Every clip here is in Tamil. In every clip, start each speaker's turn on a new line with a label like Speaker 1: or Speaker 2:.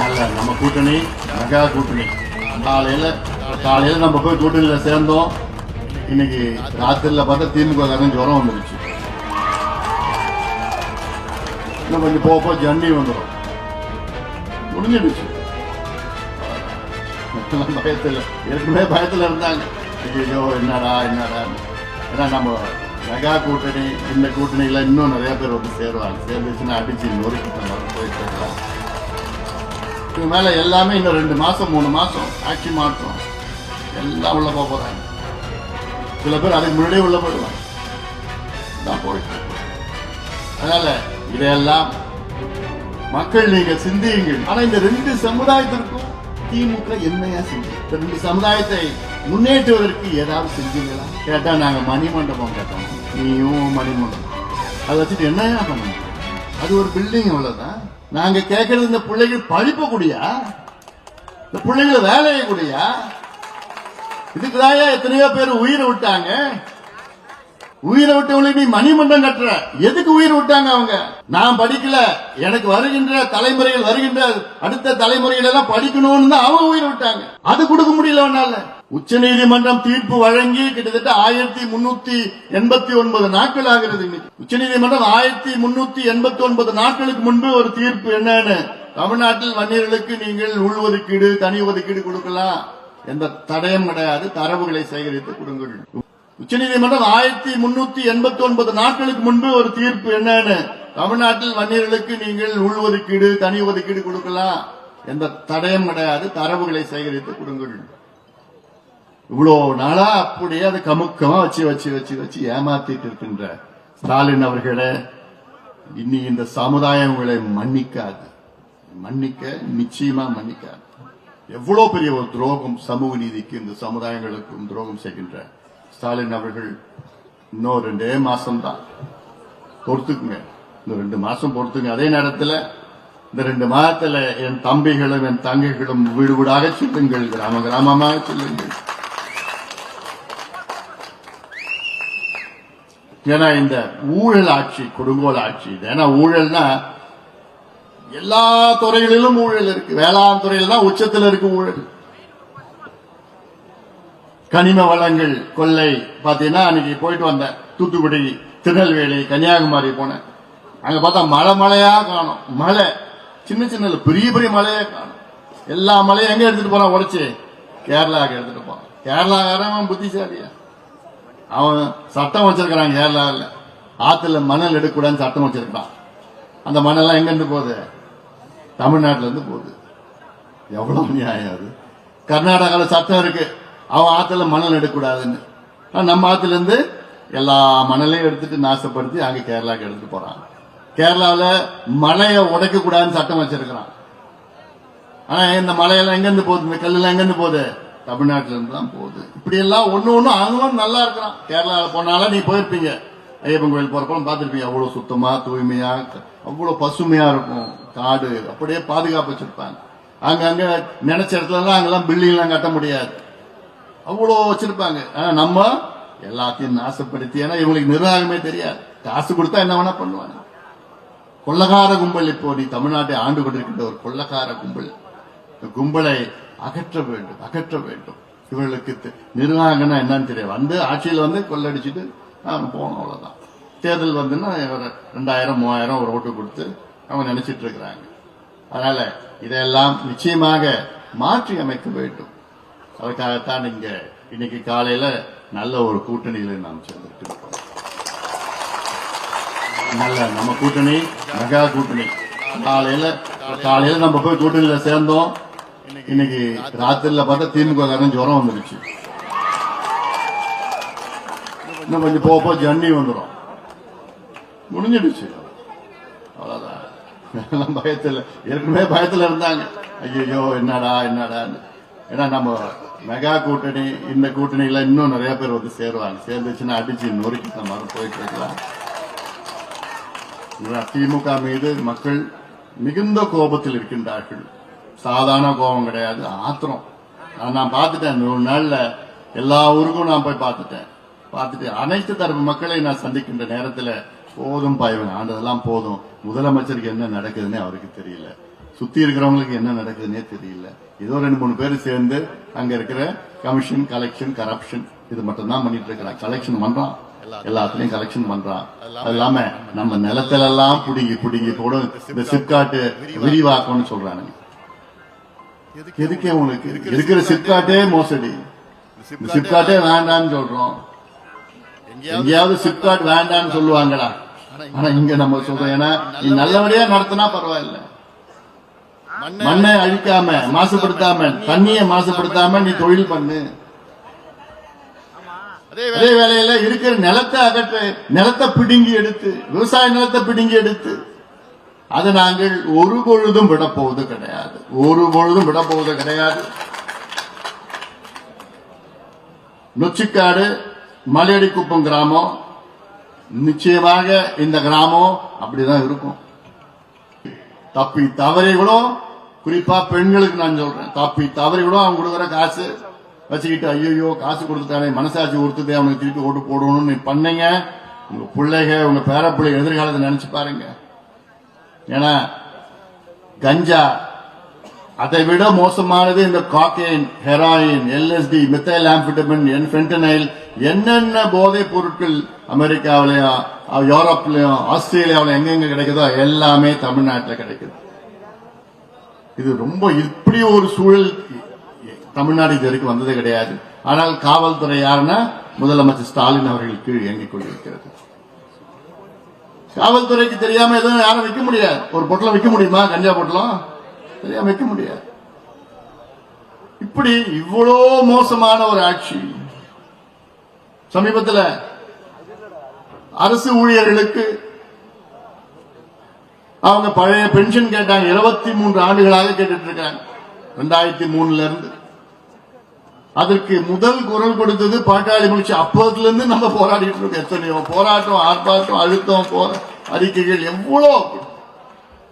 Speaker 1: நல்ல நம்ம கூட்டணி மெகா கூட்டணி. காலையில் காலையில நம்ம போய் கூட்டணியில சேர்ந்தோம். இன்னைக்கு ராத்திரியில் பார்த்தா திமுக காரன் ஜுரம் வந்துருச்சு. இன்னும் கொஞ்சம் போக போக ஜன்னி வந்துடும் முடிஞ்சிடுச்சு பயத்தில் பயத்துல ஏற்கனவே பயத்துல இருந்தாங்க. ஐயோ என்னடா என்னடா. ஏன்னா நம்ம மெகா கூட்டணி இந்த கூட்டணியில இன்னும் நிறைய பேர் வந்து சேருவாங்க. சேர்ந்துச்சுன்னா அடிச்சு நொறுக்கி போயிட்டு இருக்கலாம். இது மேலே எல்லாமே இன்னும் ரெண்டு மாதம் மூணு மாதம் ஆட்சி மாற்றம். எல்லாம் உள்ள போக போகிறாங்க சில பேர் அதுக்கு முன்னாடியே உள்ள போயிடுவாங்க. தான் போயிட்டு அதனால் அதனால இதையெல்லாம் மக்கள் நீங்கள் சிந்தியுங்கள். ஆனால் இந்த ரெண்டு சமுதாயத்திற்கும் திமுக என்னையா செஞ்சு இந்த ரெண்டு சமுதாயத்தை முன்னேற்றுவதற்கு ஏதாவது செஞ்சீங்களா? கேட்டால் நாங்கள் மணிமண்டபம் கேட்டோம் நீயும் மணிமண்டபம். அதை வச்சுட்டு என்னையா பண்ண முடியும்? அது ஒரு பில்டிங் அவ்வளோதான் நாங்க கேட்கறது இந்த பிள்ளைகள் படிப்பு கூடியா? இந்த பிள்ளைகள் வேலையை கூடியா? இதுக்குதாயா எத்தனையோ பேர் உயிரை விட்டாங்க? உயிரை விட்டவங்களுக்கு நீ மணிமண்டம் கட்டுற. எதுக்கு உயிர் விட்டாங்க அவங்க? நான் படிக்கல. எனக்கு வருகின்ற தலைமுறைகள் வருகின்ற அடுத்த தலைமுறைகள் எல்லாம் படிக்கணும்னு தான் அவங்க உயிர் விட்டாங்க. அது கொடுக்க முடியல ஒன்னால உச்ச நீதிமன்றம் தீர்ப்பு வழங்கி கிட்டத்தட்ட ஆயிரத்தி முன்னூத்தி எண்பத்தி ஒன்பது நாட்கள் ஆகிறது இன்னைக்கு. உச்ச நீதிமன்றம் ஆயிரத்தி முன்னூத்தி எண்பத்தி ஒன்பது நாட்களுக்கு முன்பு ஒரு தீர்ப்பு என்னன்னு தமிழ்நாட்டில் வன்னியர்களுக்கு நீங்கள் உள்ஒதுக்கீடு தனி ஒதுக்கீடு கொடுக்கலாம் எந்த தடயம் கிடையாது. தரவுகளை சேகரித்து கொடுங்கள். உச்சநீதிமன்றம் ஆயிரத்தி முன்னூத்தி எண்பத்தி ஒன்பது நாட்களுக்கு முன்பு ஒரு தீர்ப்பு என்னன்னு தமிழ்நாட்டில் வன்னியர்களுக்கு நீங்கள் உள்ஒதுக்கீடு தனி ஒதுக்கீடு கொடுக்கலாம் எந்த தடயம் கிடையாது. தரவுகளை சேகரித்து கொடுங்கள். இவ்வளோ நாளா அப்படியே அது கமுக்கமா வச்சு வச்சு வச்சு வச்சு ஏமாத்திட்டு இருக்கின்ற ஸ்டாலின் அவர்களே இனி இந்த சமுதாயம் உங்களை மன்னிக்காது. மன்னிக்க நிச்சயமா மன்னிக்காது. எவ்வளவு பெரிய ஒரு துரோகம் சமூக நீதிக்கு இந்த சமுதாயங்களுக்கும் துரோகம் செய்கின்ற ஸ்டாலின் அவர்கள். இன்னும் ரெண்டே மாசம் தான் பொறுத்துக்குங்க. இந்த ரெண்டு மாசம் பொறுத்துங்க. அதே நேரத்தில் இந்த ரெண்டு மாதத்துல என் தம்பிகளும் என் தங்கைகளும் வீடு வீடாக செல்லுங்கள் கிராம கிராமமாக செல்லுங்கள். ஏன்னா இந்த ஊழல் ஆட்சி கொடுங்கோல் ஆட்சி இது. ஏன்னா ஊழல்னா எல்லா துறைகளிலும் ஊழல் இருக்கு. வேளாண் துறையில் தான் உச்சத்தில் இருக்கு ஊழல். கனிம வளங்கள் கொள்ளை. பார்த்தீங்கன்னா அன்னைக்கு போயிட்டு வந்தேன் தூத்துக்குடி திருநெல்வேலி கன்னியாகுமரி போனேன் அங்க பார்த்தா மலை மலையா காணும். மலை சின்ன சின்ன பெரிய பெரிய மலையா காணும். எல்லா மலையும் எங்க எடுத்துட்டு போறான் உடச்சு? கேரளாவுக்கு எடுத்துட்டு போறான் கேரளாக்காரன் புத்திசாலியா. அவன் சட்டம் வச்சிருக்கிறான் கேரளாவில் ஆற்றுல மணல் எடுக்கக்கூடாதுன்னு சட்டம் வச்சிருக்கான் அந்த மணல்லாம் எங்கேருந்து போகுது? தமிழ்நாட்டிலேருந்து போகுது. எவ்வளோ நியாயம் அது. கர்நாடகாவில் சட்டம் இருக்கு. அவன் ஆற்றுல மணல் எடுக்கக்கூடாதுன்னு நம்ம ஆற்றுலேருந்து எல்லா மணலையும் எடுத்துட்டு நாசப்படுத்தி அங்கே கேரளாவுக்கு எடுத்துட்டு போகிறான் கேரளாவில் மலையை உடைக்கக்கூடாதுன்னு சட்டம் வச்சிருக்கிறான். ஆனால் இந்த மலையெல்லாம் எங்கேருந்து போகுது? இந்த கல்லெல்லாம் எங்கேருந்து போகுது? தமிழ்நாட்டில இருந்து தான் போகுது. இப்படி எல்லாம் ஒண்ணு ஒண்ணு அவங்களும் நல்லா இருக்கிறான். கேரளாவில் போனாலும் நீ போயிருப்பீங்க. ஐயப்பன் கோயில் போறப்ப பார்த்துருப்பீங்க. அவ்வளவு சுத்தமா தூய்மையா அவ்வளவு பசுமையா இருக்கும். காடு அப்படியே பாதுகாப்பு வச்சிருப்பாங்க. அங்கங்கே நினைச்ச இடத்துல அங்கெல்லாம் பில்டிங் எல்லாம் கட்ட முடியாது. அவ்வளோ வச்சிருப்பாங்க. ஆனா நம்ம எல்லாத்தையும் நாசப்படுத்தி ஏன்னா இவங்களுக்கு நிர்வாகமே தெரியாது. காசு கொடுத்தா என்ன வேணா பண்ணுவாங்க. கொள்ளக்கார கும்பல் இப்போ நீ தமிழ்நாட்டை ஆண்டு கொண்டிருக்கின்ற ஒரு கொள்ளக்கார கும்பல். கும்பலை அகற்ற வேண்டும் அகற்ற வேண்டும். இவர்களுக்கு நிர்வாகம்னா என்னன்னு தெரியாது. வந்து ஆட்சியில் வந்து கொள்ளடிச்சிட்டு நாம போனோம் அவ்வளோதான் தேர்தல் வந்துன்னா ஒரு ரெண்டாயிரம் மூவாயிரம் ஒரு ஓட்டு கொடுத்து அவங்க நினைச்சிட்டு இருக்கிறாங்க. அதனால இதையெல்லாம் நிச்சயமாக மாற்றி அமைக்க வேண்டும். அதற்காகத்தான் இங்க இன்னைக்கு காலையில நல்ல ஒரு கூட்டணியில நாம் சேர்ந்திருக்கிறோம் நல்ல நம்ம கூட்டணி மெகா கூட்டணி. காலையில காலையில நம்ம போய் கூட்டணியில சேர்ந்தோம். இன்னைக்கு ராத்திரில பார்த்தா திமுக ஜுரம் வந்துருச்சு. இன்னும் கொஞ்சம் போக போக ஜன்னி வந்துடும் முடிஞ்சிடுச்சு. அவ்வளவுதான். எல்லாம் பயத்துல ஏற்கனவே பயத்துல இருந்தாங்க. ஐயோ என்னடா என்னடா ஏன்னா நம்ம மெகா கூட்டணி இந்த கூட்டணியில இன்னும் நிறைய பேர் வந்து சேருவாங்க. சேர்ந்துச்சுன்னா அடிச்சு நொறுக்கி நம்ம போயிட்டு இருக்கலாம். திமுக மீது மக்கள் மிகுந்த கோபத்தில் இருக்கின்றார்கள். சாதாரண கோபம் கிடையாது ஆத்திரம். நான் நான் பார்த்துட்டேன் இந்த ஒரு நாள்ல எல்லா ஊருக்கும் நான் போய் பார்த்துட்டேன். பார்த்துட்டு அனைத்து தரப்பு மக்களை நான் சந்திக்கின்ற நேரத்தில் போதும் பாய்வன் ஆண்டதெல்லாம் போதும். முதலமைச்சருக்கு என்ன நடக்குதுன்னே அவருக்கு தெரியல. சுத்தி இருக்கிறவங்களுக்கு என்ன நடக்குதுன்னே தெரியல. ஏதோ ரெண்டு மூணு பேர் சேர்ந்து அங்க இருக்கிற கமிஷன் கலெக்ஷன் கரப்ஷன் இது மட்டும் தான் பண்ணிட்டு இருக்கிறான். கலெக்ஷன் பண்றான். எல்லாத்துலயும் கலெக்ஷன் பண்றான். அது இல்லாம நம்ம நிலத்துல எல்லாம் புடுங்கி புடுங்கி போடும். இந்த சிப்காட்டு விரிவாக்கம்னு சொல்றானுங்க. எதுக்கே உனக்கு? இருக்கிற சிப்காட்டே மோசடி. சிப்காட்டே வேண்டாம்னு சொல்றோம். எங்கேயாவது சிப்காட் வேண்டாம்னு சொல்லுவாங்கடா ஆனா இங்க நம்ம சொல்றோம். ஏன்னா நீ நல்லபடியா நடத்தினா பரவாயில்ல. மண்ணை அழிக்காம மாசுபடுத்தாம தண்ணியை மாசுபடுத்தாம நீ தொழில் பண்ணு. அதே வேளையில இருக்கிற நிலத்தை அகற்று நிலத்தை பிடுங்கி எடுத்து விவசாய நிலத்தை பிடுங்கி எடுத்து அதை நாங்கள் ஒரு பொழுதும் விடப்போவது கிடையாது. ஒரு பொழுதும் விட போவது கிடையாது. நொச்சிக்காடு மலையடிக்குப்பம் கிராமம். நிச்சயமாக இந்த கிராமம் அப்படிதான் இருக்கும். தப்பி தவறி கூட குறிப்பா பெண்களுக்கு நான் சொல்றேன். தப்பி தவறி கூட அவங்க கொடுக்குற காசு வச்சுக்கிட்டு ஐயோ காசு கொடுத்துட்டானே மனசாட்சி கொடுத்துட்டு அவனுக்கு திருப்பி ஓட்டு போடணும்னு நீ பண்ணீங்க. உங்க பிள்ளைங்க உங்க பேர பிள்ளைங்க எதிர்காலத்தை நினைச்சு பாருங்க. ஏன்னா கஞ்சா அதை விட மோசமானது இந்த cocaine heroin LSD methyl amphetamine என் ஃபென்டனைல் என்னென்ன போதைப் பொருட்கள் அமெரிக்காவிலையும் அஹ், யூரோப்லயும் ஆஸ்திரேலியாவிலும் எங்கெங்க கிடைக்குதோ எல்லாமே தமிழ்நாட்டில் கிடைக்குது. இது ரொம்ப இப்படி ஒரு சூழல் தமிழ்நாடு இது வரைக்கும் வந்ததே கிடையாது. ஆனால் காவல்துறை யாருன்னா முதலமைச்சர் ஸ்டாலின் அவர்கள் கீழ் இயங்கிக் கொண்டிருக்கிறது. காவல்துறைக்கு தெரியாம எதுவும் யாரும் வைக்க முடியாது. ஒரு பொட்டலம் வைக்க முடியுமா? கஞ்சா பொட்டலம்? தெரியாம வைக்க முடியாது. இப்படி இவ்வளோ மோசமான ஒரு ஆட்சி. சமீபத்தில் அரசு ஊழியர்களுக்கு அவங்க பழைய பென்ஷன் கேட்டாங்க. இருபத்தி மூன்று ஆண்டுகளாக கேட்டுட்டு இருக்காங்க ரெண்டாயிரத்தி மூணுல இருந்து. அதற்கு முதல் குரல் கொடுத்தது பாட்டாளி மகிழ்ச்சி அப்போதுல இருந்து நம்ம போராடிட்டு இருக்கோம். எத்தனையோ போராட்டம் ஆர்ப்பாட்டம் அழுத்தம் போற அறிக்கைகள் எவ்வளோ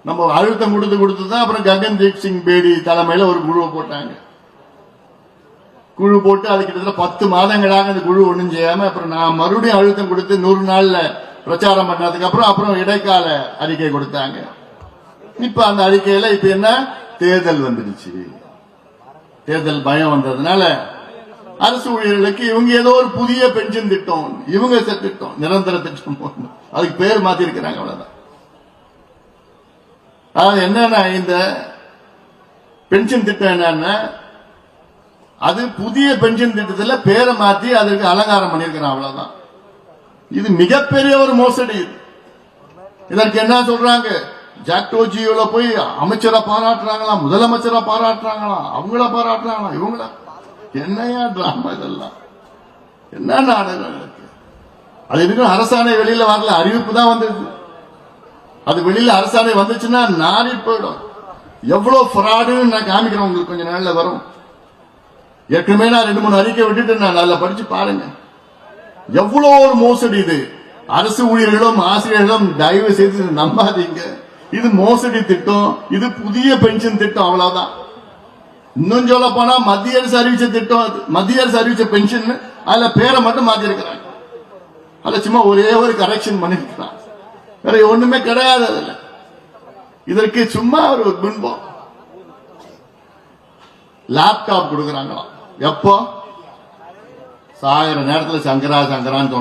Speaker 1: நம்ம அழுத்தம் கொடுத்து கொடுத்து தான் அப்புறம் ககன்தீப் சிங் பேடி தலைமையில ஒரு குழுவை போட்டாங்க. குழு போட்டு அது கிட்டத்தட்ட பத்து மாதங்களாக அந்த குழு ஒன்றும் செய்யாம அப்புறம் நான் மறுபடியும் அழுத்தம் கொடுத்து நூறு நாள்ல பிரச்சாரம் பண்ணதுக்கு அப்புறம் அப்புறம் இடைக்கால அறிக்கை கொடுத்தாங்க. இப்ப அந்த அறிக்கையில இப்ப என்ன? தேர்தல் வந்துடுச்சு. தேர்தல் பயம் வந்ததுனால அரசு ஊழியர்களுக்கு இவங்க ஏதோ ஒரு புதிய பென்ஷன் திட்டம் இவங்க செ- திட்டம் நிரந்தர திட்டம் அதுக்கு பேர் மாத்தி இருக்கிறாங்க அவ்வளவுதான். அதாவது என்னன்னா இந்த பென்ஷன் திட்டம் என்னன்னா அது புதிய பென்ஷன் திட்டத்துல பேரை மாத்தி அதற்கு அலங்காரம் பண்ணியிருக்கிறான் அவ்வளவுதான். இது மிகப்பெரிய ஒரு மோசடி இதற்கு என்ன சொல்றாங்க? ஜாக்டோஜியோல போய் அமைச்சரை பாராட்டுறாங்களாம் முதலமைச்சரை பாராட்டுறாங்களா அவங்கள பாராட்டுறாங்களாம் இவங்கள? என்னையா டிராமா இதெல்லாம்? என்ன நாடகம் அது எதுக்கும் அரசாணை வெளியில வரல அறிவிப்பு தான் வந்தது அது வெளியில அரசாணை வந்துச்சுன்னா நாரி போயிடும். எவ்வளவு ஃப்ராடுன்னு நான் காமிக்கிறேன் உங்களுக்கு கொஞ்ச நாள்ல வரும். ஏற்கனவே நான் ரெண்டு மூணு அறிக்கை விட்டுட்டு நான் நல்லா படிச்சு பாருங்க. எவ்வளவு ஒரு மோசடி இது. அரசு ஊழியர்களும் ஆசிரியர்களும் தயவு செய்து நம்பாதீங்க. இது மோசடி திட்டம் இது புதிய பென்ஷன் திட்டம் அவ்வளவுதான். இன்னும் சொல்ல போனா மத்திய அரசு அறிவிச்ச திட்டம் மத்திய அரசு அறிவிச்ச பென்ஷன் அதுல பேரை மட்டும் மாத்திருக்கிறாங்க. அதுல சும்மா ஒரே ஒரு கரெக்ஷன் பண்ணிருக்கிறான் வேற ஒண்ணுமே கிடையாது அதுல. இதற்கு சும்மா ஒரு பின்பம் லேப்டாப் கொடுக்குறாங்களாம். எப்போ? சாயிரம் நேரத்துல சங்கரா சங்கரான்னு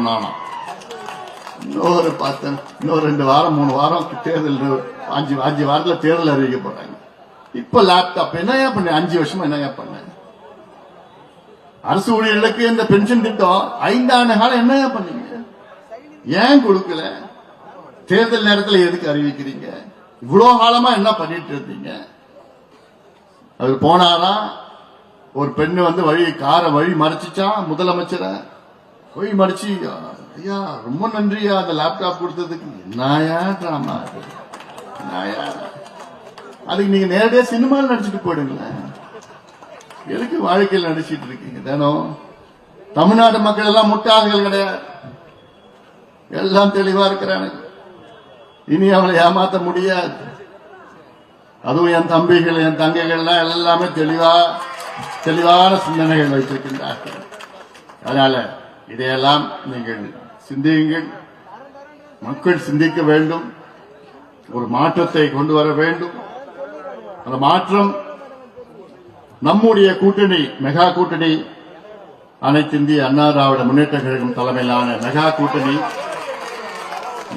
Speaker 1: இன்னொரு பத்து இன்னொரு ரெண்டு வாரம் மூணு வாரம் தேர்தல் அஞ்சு அஞ்சு வாரத்தில் தேர்தல் அறிவிக்க போறாங்க இப்ப லேப்டாப் என்னையா பண்ண? அஞ்சு வருஷமா என்னையா பண்ண? அரசு ஊழியர்களுக்கு இந்த பென்ஷன் திட்டம் ஐந்தாண்டு காலம் என்னையா பண்ணீங்க? ஏன் கொடுக்கல? தேர்தல் நேரத்தில் எதுக்கு அறிவிக்கிறீங்க? இவ்வளோ காலமா என்ன பண்ணிட்டு இருந்தீங்க அவர் போனாரா? ஒரு பெண்ணு வந்து வழி காரை வழி மறைச்சிச்சான் முதலமைச்சரை? போய் மடிச்சு ஐயா ரொம்ப நன்றியா அந்த லேப்டாப் கொடுத்ததுக்கு. என்னயா டிராமா அது. என்னயா அதுக்கு நீங்க நேரடியா சினிமாவில் நடிச்சிட்டு போயிடுங்களேன். எதுக்கு வாழ்க்கையில் நடிச்சிட்டு இருக்கீங்க? தினம் தமிழ்நாடு மக்கள் எல்லாம் முட்டாள்கள் கிடையாது. எல்லாம் தெளிவா இருக்கிறானுங்க இனி அவளை ஏமாத்த முடியாது. அதுவும் என் தம்பிகள் என் தங்கைகள்லாம் எல்லாமே தெளிவா தெளிவான சிந்தனைகள் வைத்திருக்கின்றார்கள். அதனால இதையெல்லாம் நீங்கள் சிந்தியுங்கள். மக்கள் சிந்திக்க வேண்டும். ஒரு மாற்றத்தை கொண்டு வர வேண்டும். அந்த மாற்றம் நம்முடைய கூட்டணி மெகா கூட்டணி அனைத்து இந்திய அண்ணா திராவிட முன்னேற்ற கழகம் தலைமையிலான மெகா கூட்டணி.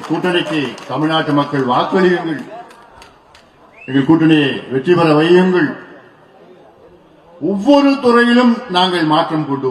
Speaker 1: கூட்டணிக்கு தமிழ்நாட்டு மக்கள் வாக்களியுங்கள். எங்கள் கூட்டணியை வெற்றி பெற வையுங்கள். ஒவ்வொரு துறையிலும் நாங்கள் மாற்றம் கொண்டு